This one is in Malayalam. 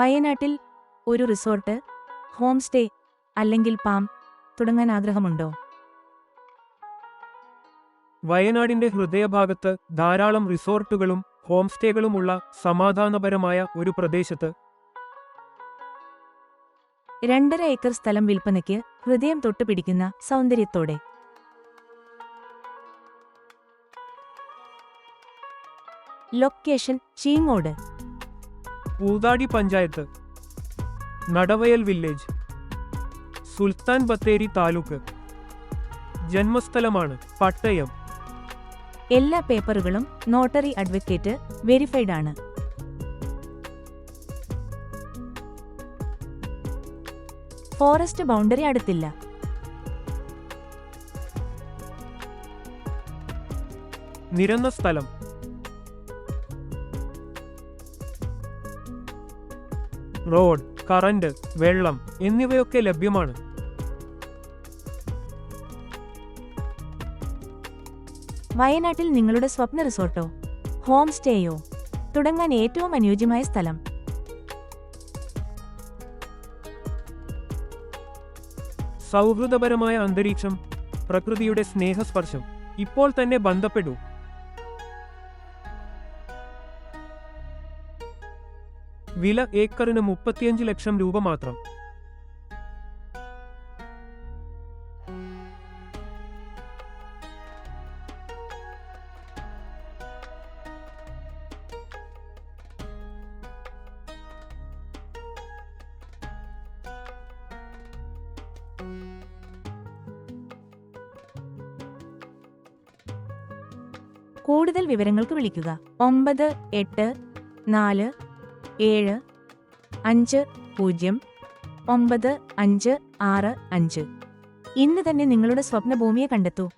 വയനാട്ടിൽ ഒരു റിസോർട്ട് ഹോം സ്റ്റേ അല്ലെങ്കിൽ പാം തുടങ്ങാൻ ആഗ്രഹമുണ്ടോ? വയനാടിന്റെ ഹൃദയഭാഗത്ത് ധാരാളം റിസോർട്ടുകളും ഹോം സ്റ്റേകളുമുള്ള സമാധാനപരമായ ഒരു പ്രദേശത്ത്. രണ്ടര ഏക്കർ സ്ഥലം വിൽപ്പനയ്ക്ക് ഹൃദയം തൊട്ടുപിടിക്കുന്ന സൗന്ദര്യത്തോടെ. ലൊക്കേഷൻ ചീങ്ങോട്. പൂതാടി പഞ്ചായത്ത്. നടവയൽ വില്ലേജ്. സുൽത്താൻ ബത്തേരി താലൂക്ക്. ജന്മസ്ഥലമാണ് പട്ടയം. എല്ലാ പേപ്പറുകളും നോട്ടറി അഡ്വക്കേറ്റ് വെരിഫൈഡ് ആണ്. ഫോറസ്റ്റ് ബൗണ്ടറി അടുത്തില്ല. നിരന്ന സ്ഥലം. റോഡ് കറന്റ് വെള്ളം എന്നിവയൊക്കെ ലഭ്യമാണ്. വയനാട്ടിൽ നിങ്ങളുടെ സ്വപ്ന റിസോർട്ടോ? ഹോം സ്റ്റേയോ? തുടങ്ങാൻ ഏറ്റവും അനുയോജ്യമായ സ്ഥലം? സൗഹൃദപരമായ അന്തരീക്ഷം പ്രകൃതിയുടെ സ്നേഹസ്പർശം ഇപ്പോൾ തന്നെ ബന്ധപ്പെടൂ. വില ഏക്കറിന് മുപ്പത്തിയഞ്ച് ലക്ഷം രൂപ മാത്രം. കൂടുതൽ വിവരങ്ങൾക്ക് വിളിക്കുക. ഒമ്പത് എട്ട് നാല് ഏഴ് അഞ്ച് പൂജ്യം ഒമ്പത് അഞ്ച് ആറ് അഞ്ച്. ഇന്ന് തന്നെ നിങ്ങളുടെ സ്വപ്നഭൂമിയെ കണ്ടെത്തൂ.